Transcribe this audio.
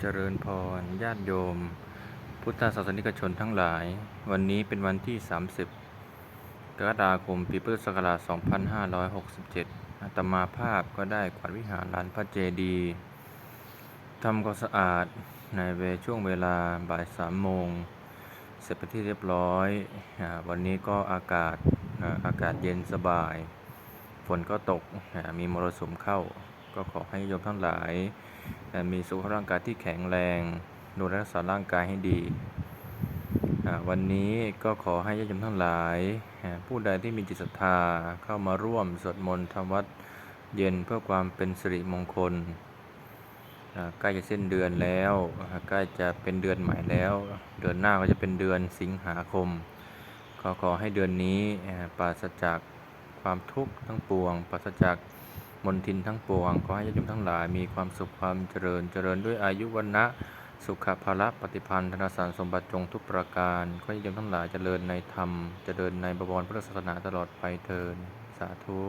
เจริญพรญาติโยม พุทธศาสนิกชนทั้งหลาย วันนี้เป็นวันที่ 30 กรกฎาคมปีพุทธศักราช 2567 อาตมาภาพก็ได้กวาดวิหารลานพระเจดีย์ทำความสะอาดในเวลาช่วงเวลาบ่ายสามโมง เสร็จไปที่เรียบร้อย วันนี้ก็อากาศอากาศเย็นสบาย ฝนก็ตกมีมรสุมเข้า ก็ขอให้โยมทั้งหลาย มีสุขภาพร่างกายที่แข็งแรงดูแลรักษาร่างกายให้ดี วันนี้ก็ขอให้ญาติโยมทั้งหลาย ผู้ใดที่มีจิตศรัทธาเข้ามาร่วมสวดมนต์ทำวัดเย็นเพื่อความเป็นสิริมงคลใกล้จะสิ้นเดือนแล้วใกล้จะเป็นเดือนใหม่แล้ว เดือนหน้าก็จะเป็นเดือนสิงหาคม ขอขอให้เดือนนี้ปราศจากความทุกข์ทั้งปวงปราศจาก มนทินทั้งปวง ขอให้ญาติโยมทั้งหลายมีความสุขความเจริญเจริญด้วยอายุวันนะสุขภาละปฏิพันธ์ธนสารสมบัติจงทุกประการ ขอให้ญาติโยมทั้งหลายเจริญในธรรม เจริญในบวรพุทธศาสนาตลอดไปเทินสาธุ